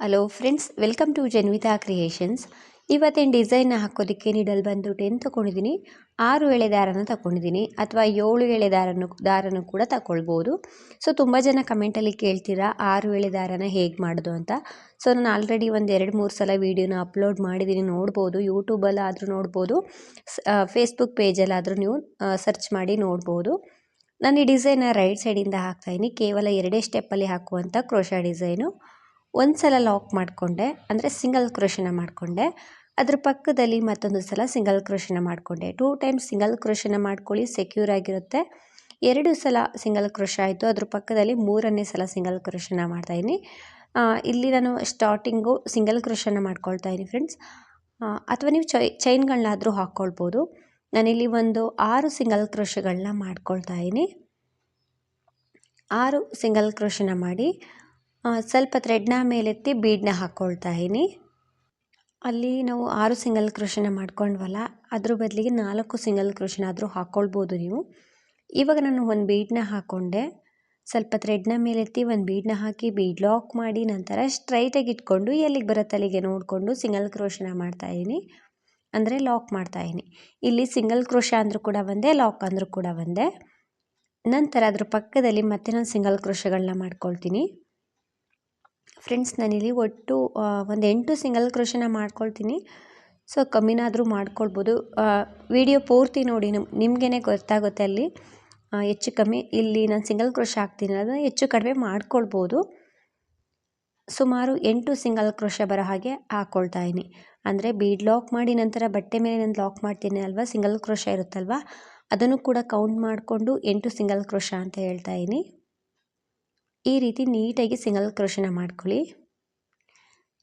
Hello friends welcome to Janvitha creations ಇವತ್ತೇನು ಡಿಸೈನ್ನ ಹಾಕೋದಕ್ಕೆ ನೀಡಲ್ ಬಂದು ಟೆನ್ ತೊಗೊಂಡಿದ್ದೀನಿ ಆರು ಎಳೆ ದಾರನ ತಗೊಂಡಿದ್ದೀನಿ ಅಥವಾ ಏಳು ಎಳೆ ದಾರನು, ದಾರನೂ ಕೂಡ ತಗೊಳ್ಬೋದು ಸೊ ತುಂಬ ಜನ ಕಮೆಂಟಲ್ಲಿ ಕೇಳ್ತೀರಾ, ಆರು ಎಳೆ ದಾರನ ಹೇಗೆ ಮಾಡೋದು ಅಂತ. ಸೊ ನಾನು ಆಲ್ರೆಡಿ ಒಂದು ಎರಡು ಮೂರು ಸಲ ವೀಡಿಯೋನ ಅಪ್ಲೋಡ್ ಮಾಡಿದ್ದೀನಿ ನೋಡ್ಬೋದು. ಯೂಟ್ಯೂಬಲ್ಲಾದರೂ ನೋಡ್ಬೋದು. ಫೇಸ್ಬುಕ್ ಪೇಜಲ್ಲಾದರೂ ನೀವು ಸರ್ಚ್ ಮಾಡಿ ನೋಡ್ಬೋದು. ನಾನು ಈ ಡಿಸೈನ ರೈಟ್ ಸೈಡಿಂದ ಹಾಕ್ತಾಯಿದ್ದೀನಿ ಕೇವಲ ಎರಡೇ ಸ್ಟೆಪ್ಪಲ್ಲಿ ಹಾಕುವಂಥ ಕ್ರೋಶಾ ಡಿಸೈನು ಒಂದು ಸಲ ಲಾಕ್ ಮಾಡಿಕೊಂಡೆ, ಅಂದರೆ ಸಿಂಗಲ್ ಕ್ರೋಶನ ಮಾಡಿಕೊಂಡೆ. ಅದ್ರ ಪಕ್ಕದಲ್ಲಿ ಮತ್ತೊಂದು ಸಲ ಸಿಂಗಲ್ ಕ್ರೋಶನ ಮಾಡಿಕೊಂಡೆ. ಟೂ ಟೈಮ್ಸ್ ಸಿಂಗಲ್ ಕ್ರೋಶನ ಮಾಡ್ಕೊಳ್ಳಿ ಸೆಕ್ಯೂರ್ ಆಗಿರುತ್ತೆ. ಎರಡು ಸಲ ಸಿಂಗಲ್ ಕ್ರೋಶ ಆಯಿತು. ಅದ್ರ ಪಕ್ಕದಲ್ಲಿ ಮೂರನೇ ಸಲ ಸಿಂಗಲ್ ಕ್ರೋಶನ ಮಾಡ್ತಾಯಿದ್ದೀನಿ ಇಲ್ಲಿ ನಾನು ಸ್ಟಾರ್ಟಿಂಗು ಸಿಂಗಲ್ ಕ್ರೋಶನ ಮಾಡ್ಕೊಳ್ತಾ ಇದ್ದೀನಿ ಫ್ರೆಂಡ್ಸ್ ಅಥವಾ ನೀವು ಚೈ ಚೈನ್ಗಳನ್ನಾದರೂ ಹಾಕ್ಕೊಳ್ಬೋದು ನಾನಿಲ್ಲಿ ಒಂದು ಆರು ಸಿಂಗಲ್ ಕ್ರೋಶಗಳನ್ನ ಮಾಡ್ಕೊಳ್ತಾ ಇದ್ದೀನಿ ಆರು ಸಿಂಗಲ್ ಕ್ರೋಶನ ಮಾಡಿ ಸ್ವಲ್ಪ ಥ್ರೆಡ್ನ ಮೇಲೆತ್ತಿ ಬೀಡನ್ನ ಹಾಕ್ಕೊಳ್ತಾ ಇದ್ದೀನಿ. ಅಲ್ಲಿ ನಾವು ಆರು ಸಿಂಗಲ್ ಕ್ರೋಷನ ಮಾಡ್ಕೊಂಡ್ವಲ್ಲ, ಅದ್ರ ಬದಲಿಗೆ ನಾಲ್ಕು ಸಿಂಗಲ್ ಕ್ರೋಶನಾದರೂ ಹಾಕ್ಕೊಳ್ಬೋದು ನೀವು. ಇವಾಗ ನಾನು ಒಂದು ಬೀಡನ್ನ ಹಾಕ್ಕೊಂಡೆ ಸ್ವಲ್ಪ ಥ್ರೆಡ್ನ ಮೇಲೆತ್ತಿ ಒಂದು ಬೀಡನ್ನ ಹಾಕಿ ಬೀಡ್ ಲಾಕ್ ಮಾಡಿ ನಂತರ ಸ್ಟ್ರೈಟಾಗಿ ಇಟ್ಕೊಂಡು ಎಲ್ಲಿಗೆ ಬರುತ್ತೆ ಅಲ್ಲಿಗೆ ನೋಡಿಕೊಂಡು ಸಿಂಗಲ್ ಕ್ರೋಶನ ಮಾಡ್ತಾಯಿದ್ದೀನಿ ಅಂದರೆ ಲಾಕ್ ಮಾಡ್ತಾಯಿದ್ದೀನಿ ಇಲ್ಲಿ ಸಿಂಗಲ್ ಕ್ರೋಶ ಅಂದರೂ ಕೂಡ ಒಂದೇ ಲಾಕ್ ಅಂದರೂ ಕೂಡ ಒಂದೇ. ನಂತರ ಅದ್ರ ಪಕ್ಕದಲ್ಲಿ ಮತ್ತೆ ನಾನು ಸಿಂಗಲ್ ಕ್ರೋಶಗಳನ್ನ ಮಾಡ್ಕೊಳ್ತೀನಿ. ಫ್ರೆಂಡ್ಸ್ ನಾನಿಲ್ಲಿ ಒಟ್ಟು ಒಂದು ಎಂಟು ಸಿಂಗಲ್ ಕ್ರೋಶನ ಮಾಡ್ಕೊಳ್ತೀನಿ. ಸೊ ಕಮ್ಮಿನಾದರೂ ಮಾಡ್ಕೊಳ್ಬೋದು. ವಿಡಿಯೋ ಪೂರ್ತಿ ನೋಡಿ, ನಿಮ್ ಗೊತ್ತಾಗುತ್ತೆ ಅಲ್ಲಿ. ಹೆಚ್ಚು ಕಮ್ಮಿ ಇಲ್ಲಿ ನಾನು ಸಿಂಗಲ್ ಕ್ರೋಶ ಹಾಕ್ತೀನಿ. ಅದನ್ನು ಹೆಚ್ಚು ಕಡಿಮೆ ಮಾಡ್ಕೊಳ್ಬೋದು. ಸುಮಾರು ಎಂಟು ಸಿಂಗಲ್ ಕ್ರೋಶ ಬರೋ ಹಾಗೆ ಹಾಕ್ಕೊಳ್ತಾ ಇದ್ದೀನಿ. ಅಂದರೆ ಬೀಡ್ ಲಾಕ್ ಮಾಡಿ ನಂತರ ಬಟ್ಟೆ ಮೇಲೆ ನಾನು ಲಾಕ್ ಮಾಡ್ತೀನಿ ಅಲ್ವಾ? ಸಿಂಗಲ್ ಕ್ರೋಶ ಇರುತ್ತಲ್ವಾ? ಅದನ್ನು ಕೂಡ ಕೌಂಟ್ ಮಾಡಿಕೊಂಡು ಎಂಟು ಸಿಂಗಲ್ ಕ್ರೋಶ ಅಂತ ಹೇಳ್ತಾ ಇದ್ದೀನಿ. ಈ ರೀತಿ ನೀಟಾಗಿ ಸಿಂಗಲ್ ಕ್ರೋಶನ ಮಾಡ್ಕೊಳ್ಳಿ.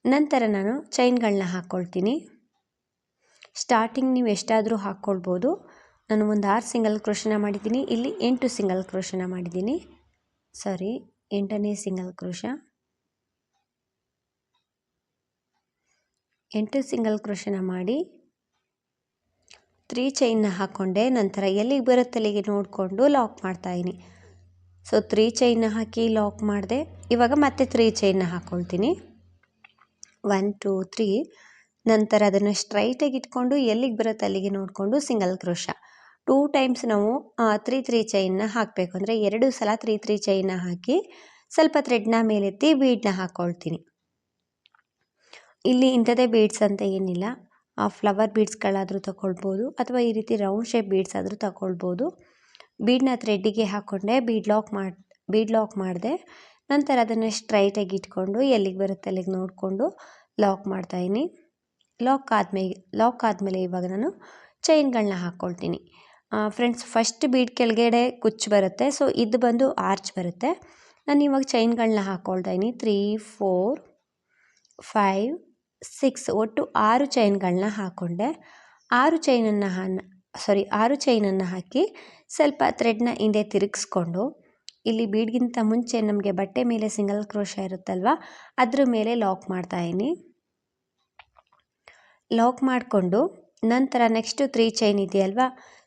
ನಂತರ ನಾನು ಚೈನ್ಗಳನ್ನ ಹಾಕ್ಕೊಳ್ತೀನಿ ಸ್ಟಾರ್ಟಿಂಗ್ ನೀವು ಎಷ್ಟಾದರೂ ಹಾಕ್ಕೊಳ್ಬೋದು ನಾನು ಒಂದು ಆರು ಸಿಂಗಲ್ ಕ್ರೋಶನ ಮಾಡಿದ್ದೀನಿ. ಇಲ್ಲಿ ಎಂಟು ಸಿಂಗಲ್ ಕ್ರೋಶನ ಮಾಡಿದ್ದೀನಿ. ಸಾರಿ, ಎಂಟನೇ ಸಿಂಗಲ್ ಕ್ರೋಶ. ಎಂಟು ಸಿಂಗಲ್ ಕ್ರೋಶನ ಮಾಡಿ ತ್ರೀ ಚೈನ್ನ ಹಾಕ್ಕೊಂಡೆ ನಂತರ ಎಲ್ಲಿಗೆ ಬರುತ್ತೆ ಅಲ್ಲಿಗೆ ನೋಡಿಕೊಂಡು ಲಾಕ್ ಮಾಡ್ತಾಯಿದ್ದೀನಿ ಸೊ ತ್ರೀ ಚೈನ್ನ ಹಾಕಿ ಲಾಕ್ ಮಾಡಿದೆ. ಇವಾಗ ಮತ್ತೆ ತ್ರೀ ಚೈನ್ನ ಹಾಕ್ಕೊಳ್ತೀನಿ ಒನ್ ಟೂ ತ್ರೀ ನಂತರ ಅದನ್ನು ಸ್ಟ್ರೈಟಾಗಿ ಇಟ್ಕೊಂಡು ಎಲ್ಲಿಗೆ ಬರುತ್ತೆ ಅಲ್ಲಿಗೆ ನೋಡಿಕೊಂಡು ಸಿಂಗಲ್ ಕ್ರೋಶ ಟೂ ಟೈಮ್ಸ್ ನಾವು ತ್ರೀ ತ್ರೀ ಚೈನ್ನ ಹಾಕಬೇಕು. ಅಂದರೆ ಎರಡು ಸಲ ತ್ರೀ ತ್ರೀ ಚೈನ್ನ ಹಾಕಿ ಸ್ವಲ್ಪ ಥ್ರೆಡ್ನ ಮೇಲೆತ್ತಿ ಬೀಡ್ನ ಹಾಕ್ಕೊಳ್ತೀನಿ ಇಲ್ಲಿ ಇಂಥದ್ದೇ ಬೀಡ್ಸ್ ಅಂತ ಏನಿಲ್ಲ. ಫ್ಲವರ್ ಬೀಡ್ಸ್ಗಳಾದರೂ ತಗೊಳ್ಬೋದು ಅಥವಾ ಈ ರೀತಿ ರೌಂಡ್ ಶೇಪ್ ಬೀಡ್ಸ್ ಆದರೂ ತಗೊಳ್ಬೋದು ಬೀಡನ್ನ ಥ್ರೆಡ್ಡಿಗೆ ಹಾಕ್ಕೊಂಡೆ ಬೀಡ್ ಲಾಕ್ ಮಾಡಿ, ಬೀಡ್ ಲಾಕ್ ಮಾಡಿದೆ. ನಂತರ ಅದನ್ನು ಸ್ಟ್ರೈಟಾಗಿ ಇಟ್ಕೊಂಡು ಎಲ್ಲಿಗೆ ಬರುತ್ತೆ ಅಲ್ಲಿಗೆ ನೋಡಿಕೊಂಡು ಲಾಕ್ ಮಾಡ್ತಾಯಿನಿ ಲಾಕ್ ಆದಮೇಲೆ ಲಾಕ್ ಆದಮೇಲೆ ಇವಾಗ ನಾನು ಚೈನ್ಗಳನ್ನ ಹಾಕ್ಕೊಳ್ತೀನಿ ಫ್ರೆಂಡ್ಸ್, ಫಸ್ಟ್ ಬೀಡ್ ಕೆಳಗಡೆ ಕುಚ್ಚು ಬರುತ್ತೆ, ಸೊ ಇದು ಬಂದು ಆರ್ಚ್ ಬರುತ್ತೆ. ನಾನು ಇವಾಗ ಚೈನ್ಗಳನ್ನ ಹಾಕ್ಕೊಳ್ತಾಯಿನಿ ತ್ರೀ, ಫೋರ್, ಫೈವ್, ಸಿಕ್ಸ್, ಒಟ್ಟು ಆರು ಚೈನ್ಗಳನ್ನ ಹಾಕ್ಕೊಂಡೆ ಆರು ಚೈನನ್ನು ಸಾರಿ ಆರು ಚೈನನ್ನು ಹಾಕಿ ಸ್ವಲ್ಪ ಥ್ರೆಡ್ನ ಹಿಂದೆ ತಿರುಗಿಸ್ಕೊಂಡು, ಇಲ್ಲಿ ಬೀಡ್ಗಿಂತ ಮುಂಚೆ ನಮಗೆ ಬಟ್ಟೆ ಮೇಲೆ ಸಿಂಗಲ್ ಕ್ರೋಶ ಇರುತ್ತಲ್ವ, ಅದ್ರ ಮೇಲೆ ಲಾಕ್ ಮಾಡ್ತಾಯಿನಿ ಲಾಕ್ ಮಾಡಿಕೊಂಡು ನಂತರ ನೆಕ್ಸ್ಟು ತ್ರೀ ಚೈನ್ ಇದೆಯಲ್ವ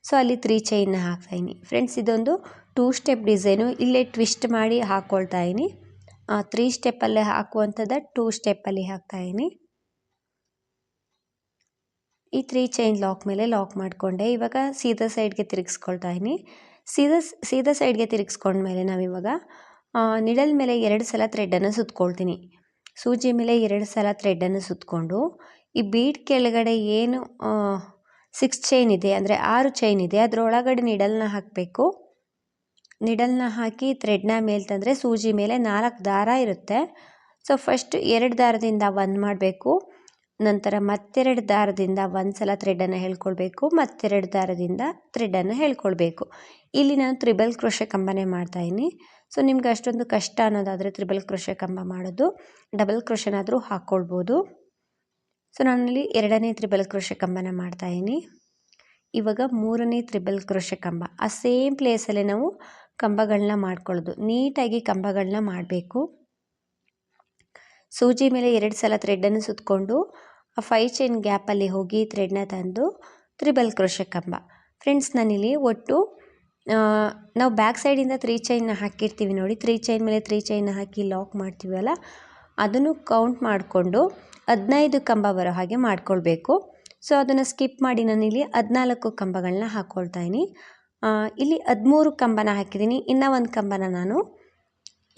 ಸೊ ಅಲ್ಲಿ ತ್ರೀ ಚೈನ್ನ ಹಾಕ್ತಾಯಿನಿ ಫ್ರೆಂಡ್ಸ್ ಇದೊಂದು ಟೂ ಸ್ಟೆಪ್ ಡಿಸೈನು ಇಲ್ಲೇ ಟ್ವಿಸ್ಟ್ ಮಾಡಿ ಹಾಕ್ಕೊಳ್ತಾಯಿನಿ ತ್ರೀ ಸ್ಟೆಪ್ಪಲ್ಲೇ ಹಾಕುವಂಥದ್ದು ಟೂ ಸ್ಟೆಪ್ಪಲ್ಲಿ ಹಾಕ್ತಾಯಿದ್ದೀನಿ ಈ ತ್ರೀ ಚೈನ್ ಲಾಕ್ ಮೇಲೆ ಲಾಕ್ ಮಾಡಿಕೊಂಡೆ. ಇವಾಗ ಸೀದಾ ಸೈಡ್ಗೆ ತಿರುಗಿಸ್ಕೊಳ್ತಾ ಇದ್ದೀನಿ. ಸೀದಾ ಸೀದಾ ಸೈಡ್ಗೆ ತಿರುಗಿಸ್ಕೊಂಡ್ಮೇಲೆ ನಾವಿವಾಗ ನಿಡಲ್ ಮೇಲೆ ಎರಡು ಸಲ ಥ್ರೆಡ್ಡನ್ನು ಸುತ್ಕೊಳ್ತೀನಿ. ಸೂಜಿ ಮೇಲೆ ಎರಡು ಸಲ ಥ್ರೆಡ್ಡನ್ನು ಸುತ್ತಕೊಂಡು ಈ ಬೀಡ್ ಕೆಳಗಡೆ ಏನು ಸಿಕ್ಸ್ ಚೈನ್ ಇದೆ, ಅಂದರೆ ಆರು ಚೈನ್ ಇದೆ, ಅದರೊಳಗಡೆ ನಿಡಲ್ನ ಹಾಕಬೇಕು. ನಿಡಲ್ನ ಹಾಕಿ ಥ್ರೆಡ್ನ ಮೇಲೆ ತಂದರೆ ಸೂಜಿ ಮೇಲೆ ನಾಲ್ಕು ದಾರ ಇರುತ್ತೆ. ಸೊ ಫಸ್ಟ್ ಎರಡು ದಾರದಿಂದ ಒಂದು ಮಾಡಬೇಕು. ನಂತರ ಮತ್ತೆರಡು ದಾರದಿಂದ ಒಂದು ಸಲ ಥ್ರೆಡನ್ನು ಹೇಳ್ಕೊಳ್ಬೇಕು, ಮತ್ತೆರಡು ದಾರದಿಂದ ಥ್ರೆಡ್ಡನ್ನು ಹೇಳ್ಕೊಳ್ಬೇಕು. ಇಲ್ಲಿ ನಾನು ತ್ರಿಬಲ್ ಕ್ರೋಶೆ ಕಂಬನೇ ಮಾಡ್ತಾಯಿದ್ದೀನಿ ಸೊ ನಿಮ್ಗೆ ಅಷ್ಟೊಂದು ಕಷ್ಟ ಅನ್ನೋದಾದರೆ ತ್ರಿಬಲ್ ಕ್ರೋಶೆ ಕಂಬ ಮಾಡೋದು. ಡಬಲ್ ಕ್ರೋಶನಾದರೂ ಹಾಕ್ಕೊಳ್ಬೋದು. ಸೊ ನಾನಲ್ಲಿ ಎರಡನೇ ತ್ರಿಬಲ್ ಕ್ರೋಶೆ ಕಂಬನ ಮಾಡ್ತಾಯಿದ್ದೀನಿ ಇವಾಗ ಮೂರನೇ ತ್ರಿಬಲ್ ಕ್ರೋಶೆ ಕಂಬ. ಆ ಸೇಮ್ ಪ್ಲೇಸಲ್ಲೇ ನಾವು ಕಂಬಗಳನ್ನ ಮಾಡ್ಕೊಳ್ಳೋದು. ನೀಟಾಗಿ ಕಂಬಗಳನ್ನ ಮಾಡಬೇಕು. ಸೂಜಿ ಮೇಲೆ ಎರಡು ಸಲ ಥ್ರೆಡ್ಡನ್ನು ಸುತ್ತಕೊಂಡು ಆ ಫೈ ಚೈನ್ ಗ್ಯಾಪಲ್ಲಿ ಹೋಗಿ ಥ್ರೆಡ್ನ ತಂದು ತ್ರಿಬಲ್ ಕ್ರೋಶೆ ಕಂಬ ಫ್ರೆಂಡ್ಸ್ ನಾನಿಲ್ಲಿ ಒಟ್ಟು ನಾವು ಬ್ಯಾಕ್ ಸೈಡಿಂದ ತ್ರೀ ಚೈನ್ನ ಹಾಕಿರ್ತೀವಿ ನೋಡಿ. ತ್ರೀ ಚೈನ್ ಮೇಲೆ ತ್ರೀ ಚೈನ್ನ ಹಾಕಿ ಲಾಕ್ ಮಾಡ್ತೀವಲ್ಲ ಅದನ್ನು ಕೌಂಟ್ ಮಾಡಿಕೊಂಡು ಹದಿನೈದು ಕಂಬ ಬರೋ ಹಾಗೆ ಮಾಡ್ಕೊಳ್ಬೇಕು. ಸೊ ಅದನ್ನು ಸ್ಕಿಪ್ ಮಾಡಿ ನಾನಿಲ್ಲಿ ಹದಿನಾಲ್ಕು ಕಂಬಗಳನ್ನ ಹಾಕ್ಕೊಳ್ತಾ ಇದ್ದೀನಿ. ಇಲ್ಲಿ ಹದಿಮೂರು ಕಂಬನ ಹಾಕಿದ್ದೀನಿ. ಇನ್ನೂ ಒಂದು ಕಂಬನ ನಾನು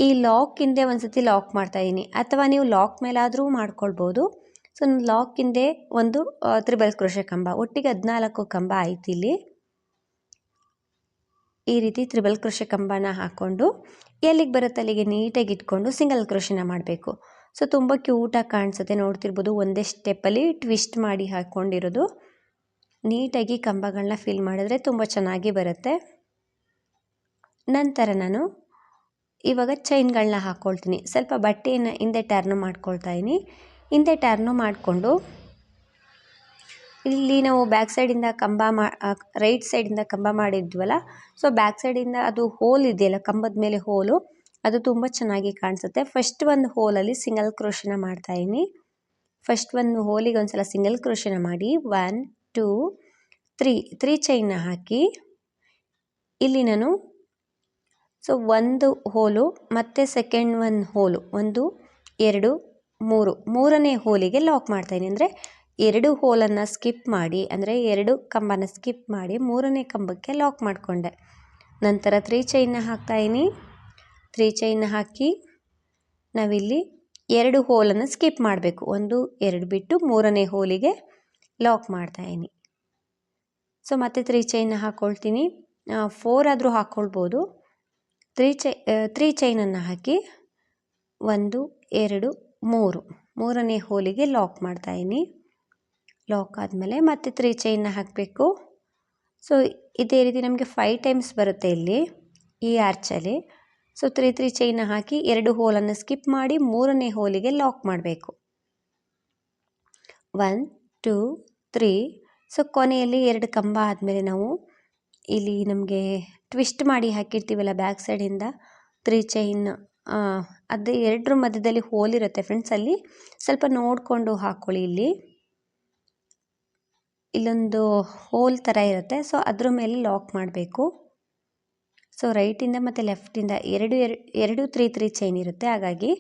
ಈ ಲಾಕ್ ಹಿಂದೆ ಒಂದು ಸತಿ ಲಾಕ್ ಮಾಡ್ತಾಯಿದ್ದೀನಿ ಅಥವಾ ನೀವು ಲಾಕ್ ಮೇಲಾದರೂ ಮಾಡ್ಕೊಳ್ಬೋದು. ಸೊ ಲಾಕ್ ಹಿಂದೆ ಒಂದು ತ್ರಿಬಲ್ ಕ್ರೋಶೆ ಕಂಬ. ಒಟ್ಟಿಗೆ ಹದಿನಾಲ್ಕು ಕಂಬ ಆಯ್ತು ಇಲ್ಲಿ. ಈ ರೀತಿ ತ್ರಿಬಲ್ ಕ್ರೋಶೆ ಕಂಬನ ಹಾಕ್ಕೊಂಡು ಎಲ್ಲಿಗೆ ಬರುತ್ತೆ ಅಲ್ಲಿಗೆ ನೀಟಾಗಿ ಇಟ್ಕೊಂಡು ಸಿಂಗಲ್ ಕೃಷಿನ ಮಾಡಬೇಕು. ಸೊ ತುಂಬ ಕ್ಯೂಟಾಗಿ ಕಾಣಿಸುತ್ತೆ. ನೋಡ್ತಿರ್ಬೋದು ಒಂದೇ ಸ್ಟೆಪ್ಪಲ್ಲಿ ಟ್ವಿಸ್ಟ್ ಮಾಡಿ ಹಾಕ್ಕೊಂಡಿರೋದು ನೀಟಾಗಿ ಕಂಬಗಳನ್ನ ಫಿಲ್ ಮಾಡಿದ್ರೆ ತುಂಬ ಚೆನ್ನಾಗಿ ಬರುತ್ತೆ. ನಂತರ ನಾನು ಇವಾಗ ಚೈನ್ಗಳನ್ನ ಹಾಕ್ಕೊಳ್ತೀನಿ ಸ್ವಲ್ಪ ಬಟ್ಟೆಯನ್ನು ಹಿಂದೆ ಟರ್ನ್ ಮಾಡ್ಕೊಳ್ತಾ ಇದ್ದೀನಿ ಹಿಂದೆ ಟರ್ನು ಮಾಡಿಕೊಂಡು, ಇಲ್ಲಿ ನಾವು ಬ್ಯಾಕ್ ಸೈಡಿಂದ ಕಂಬ ಮಾ ರೈಟ್ ಸೈಡಿಂದ ಕಂಬ ಮಾಡಿದ್ವಲ್ಲ, ಸೊ ಬ್ಯಾಕ್ ಸೈಡಿಂದ ಅದು ಹೋಲ್ ಇದೆಯಲ್ಲ, ಕಂಬದ ಮೇಲೆ ಹೋಲು, ಅದು ತುಂಬ ಚೆನ್ನಾಗಿ ಕಾಣಿಸುತ್ತೆ. ಫಸ್ಟ್ ಒಂದು ಹೋಲಲ್ಲಿ ಸಿಂಗಲ್ ಕ್ರೋಶನ ಮಾಡ್ತಾಯಿದ್ದೀನಿ ಫಸ್ಟ್ ಒಂದು ಹೋಲಿಗೆ ಒಂದು ಸಲ ಸಿಂಗಲ್ ಕ್ರೋಶನ ಮಾಡಿ. ಒನ್ ಟೂ ತ್ರೀ ತ್ರೀ ಚೈನ್ನ ಹಾಕಿ. ಇಲ್ಲಿ ನಾನು ಸೊ ಒಂದು ಹೋಲು, ಮತ್ತು ಸೆಕೆಂಡ್ ಒಂದು ಹೋಲು, ಒಂದು, ಎರಡು ಮೂರು, ಮೂರನೇ ಹೋಲಿಗೆ ಲಾಕ್ ಮಾಡ್ತಾಯಿದ್ದೀನಿ. ಅಂದರೆ ಎರಡು ಹೋಲನ್ನು ಸ್ಕಿಪ್ ಮಾಡಿ, ಅಂದರೆ ಎರಡು ಕಂಬನ ಸ್ಕಿಪ್ ಮಾಡಿ ಮೂರನೇ ಕಂಬಕ್ಕೆ ಲಾಕ್ ಮಾಡಿಕೊಂಡೆ. ನಂತರ ತ್ರೀ ಚೈನ್ನ ಹಾಕ್ತಾಯಿನಿ ತ್ರೀ ಚೈನ್ನ ಹಾಕಿ ನಾವಿಲ್ಲಿ ಎರಡು ಹೋಲನ್ನು ಸ್ಕಿಪ್ ಮಾಡಬೇಕು. ಒಂದು, ಎರಡು ಬಿಟ್ಟು ಮೂರನೇ ಹೋಲಿಗೆ ಲಾಕ್ ಮಾಡ್ತಾಯಿನಿ ಸೊ ಮತ್ತೆ ತ್ರೀ ಚೈನ್ನ ಹಾಕ್ಕೊಳ್ತೀನಿ ಫೋರ್ ಆದರೂ ಹಾಕ್ಕೊಳ್ಬೋದು ತ್ರೀ ಚೈ ತ್ರೀ ಚೈನನ್ನು ಹಾಕಿ ಒಂದು, ಎರಡು ಮೂರು, ಮೂರನೇ ಹೋಲಿಗೆ ಲಾಕ್ ಮಾಡ್ತಾಯಿನಿ ಲಾಕ್ ಆದಮೇಲೆ ಮತ್ತೆ ತ್ರೀ ಚೈನ್ನ ಹಾಕಬೇಕು. ಸೊ ಇದೇ ರೀತಿ ನಮಗೆ ಫೈವ್ ಟೈಮ್ಸ್ ಬರುತ್ತೆ ಇಲ್ಲಿ ಈ ಆರ್ಚಲ್ಲಿ ಸೊ ತ್ರೀ ತ್ರೀ ಚೈನ್ನ ಹಾಕಿ ಎರಡು ಹೋಲನ್ನು ಸ್ಕಿಪ್ ಮಾಡಿ ಮೂರನೇ ಹೋಲಿಗೆ ಲಾಕ್ ಮಾಡಬೇಕು. ಒನ್ ಟೂ ತ್ರೀ ಸೊ ಕೊನೆಯಲ್ಲಿ ಎರಡು ಕಂಬ ಆದಮೇಲೆ ನಾವು ಇಲ್ಲಿ ನಮಗೆ ಟ್ವಿಸ್ಟ್ ಮಾಡಿ ಹಾಕಿರ್ತೀವಲ್ಲ ಬ್ಯಾಕ್ ಸೈಡಿಂದ ತ್ರೀ ಚೈನ್ ಅದು ಎರಡರ ಮಧ್ಯದಲ್ಲಿ ಹೋಲ್ ಇರುತ್ತೆ ಫ್ರೆಂಡ್ಸ್ ಅಲ್ಲಿ ಸ್ವಲ್ಪ ನೋಡಿಕೊಂಡು ಹಾಕ್ಕೊಳ್ಳಿ ಇಲ್ಲಿ. ಇಲ್ಲೊಂದು ಹೋಲ್ ಥರ ಇರುತ್ತೆ ಸೊ ಅದ್ರ ಮೇಲೆ ಲಾಕ್ ಮಾಡಬೇಕು. ಸೊ ರೈಟಿಂದ ಮತ್ತು ಲೆಫ್ಟಿಂದ ಎರಡು ಎರಡು ತ್ರೀ ತ್ರೀ ಚೈನ್ ಇರುತ್ತೆ, ಹಾಗಾಗಿ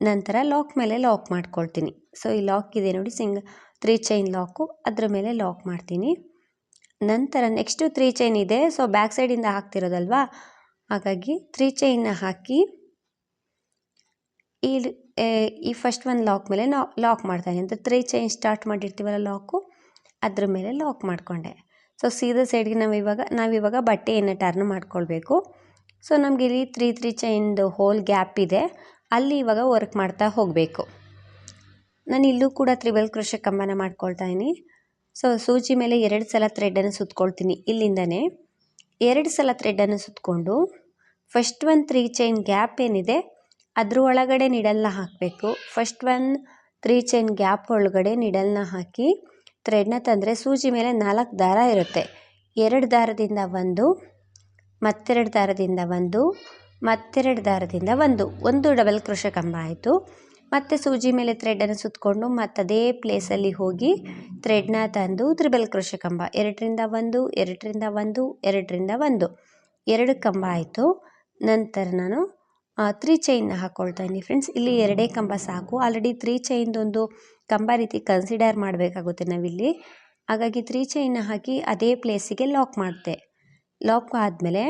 ನಂತರ ಲಾಕ್ ಮೇಲೆ ಲಾಕ್ ಮಾಡ್ಕೊಳ್ತೀನಿ. ಸೊ ಈ ಲಾಕ್ ಇದೆ ನೋಡಿ ಸಿಂಗ್ ತ್ರೀ ಚೈನ್ ಲಾಕು ಅದ್ರ ಮೇಲೆ ಲಾಕ್ ಮಾಡ್ತೀನಿ. ನಂತರ ನೆಕ್ಸ್ಟು ತ್ರೀ ಚೈನ್ ಇದೆ ಸೊ ಬ್ಯಾಕ್ ಸೈಡಿಂದ ಹಾಕ್ತಿರೋದಲ್ವಾ? ಹಾಗಾಗಿ ತ್ರೀ ಚೈನ್ನ ಹಾಕಿ ಈ ಈ ಫಸ್ಟ್ ಒಂದು ಲಾಕ್ ಮೇಲೆ ನಾ ಲಾಕ್ ಮಾಡ್ತಾನೆ. ಅಂತ ತ್ರೀ ಚೈನ್ ಸ್ಟಾರ್ಟ್ ಮಾಡಿರ್ತೀವಲ್ಲ ಲಾಕು ಅದ್ರ ಮೇಲೆ ಲಾಕ್ ಮಾಡಿಕೊಂಡೆ. ಸೊ ಸೀದಾ ಸೈಡ್ಗೆ ನಾವು ಇವಾಗ ನಾವಿವಾಗ ಬಟ್ಟೆಯನ್ನು ಟರ್ನ್ ಮಾಡ್ಕೊಳ್ಬೇಕು. ಸೊ ನಮಗೆ ಇಲ್ಲಿ ತ್ರೀ ತ್ರೀ ಚೈನ್ದು ಹೋಲ್ ಗ್ಯಾಪ್ ಇದೆ. ಅಲ್ಲಿ ಇವಾಗ ವರ್ಕ್ ಮಾಡ್ತಾ ಹೋಗಬೇಕು. ನಾನು ಇಲ್ಲೂ ಕೂಡ ತ್ರಿಬಲ್ ಕೃಷಿ ಕಂಬನ ಮಾಡ್ಕೊಳ್ತಾ ಇದ್ದೀನಿ. ಸೊ ಸೂಜಿ ಮೇಲೆ ಎರಡು ಸಲ ಥ್ರೆಡನ್ನು ಸುತ್ಕೊಳ್ತೀನಿ ಇಲ್ಲಿಂದನೇ. ಎರಡು ಸಲ ಥ್ರೆಡನ್ನು ಸುತ್ತಕೊಂಡು ಫಸ್ಟ್ ಒಂದು ತ್ರೀ ಚೈನ್ ಗ್ಯಾಪ್ ಏನಿದೆ ಅದ್ರ ಒಳಗಡೆ ನಿಡಲ್ನ ಹಾಕಬೇಕು. First one three chain gap ಒಳಗಡೆ ನಿಡಲ್ನ ಹಾಕಿ ಥ್ರೆಡ್ನ ತಂದರೆ ಸೂಜಿ ಮೇಲೆ ನಾಲ್ಕು ದಾರ ಇರುತ್ತೆ. ಎರಡು ದಾರದಿಂದ ಒಂದು, ಮತ್ತೆರಡು ದಾರದಿಂದ ಒಂದು, ಮತ್ತೆರಡು ದಾರದಿಂದ ಒಂದು. ಒಂದು ಡಬಲ್ ಕೃಷ ಕಂಬ ಆಯಿತು. ಮತ್ತು ಸೂಜಿ ಮೇಲೆ ಥ್ರೆಡನ್ನು ಸುತ್ತಕೊಂಡು ಮತ್ತು ಅದೇ ಪ್ಲೇಸಲ್ಲಿ ಹೋಗಿ ಥ್ರೆಡ್ನ ತಂದು ತ್ರಿಬಲ್ ಕೃಷಿ ಕಂಬ. ಎರಡರಿಂದ ಒಂದು ಎರಡರಿಂದ ಒಂದು ಎರಡರಿಂದ ಒಂದು. ಎರಡು ಕಂಬ ಆಯಿತು. ನಂತರ ನಾನು ತ್ರೀ ಚೈನ್ನ ಹಾಕ್ಕೊಳ್ತಾ ಇದ್ದೀನಿ ಫ್ರೆಂಡ್ಸ್ ಇಲ್ಲಿ ಎರಡೇ ಕಂಬ ಸಾಕು. ಆಲ್ರೆಡಿ ತ್ರೀ ಚೈನ್ದೊಂದು ಕಂಬ ರೀತಿ ಕನ್ಸಿಡರ್ ಮಾಡಬೇಕಾಗುತ್ತೆ ನಾವಿಲ್ಲಿ. ಹಾಗಾಗಿ ತ್ರೀ ಚೈನ್ನ ಹಾಕಿ ಅದೇ ಪ್ಲೇಸಿಗೆ ಲಾಕ್ ಮಾಡಿದೆ ಲಾಕ್ ಆದಮೇಲೆ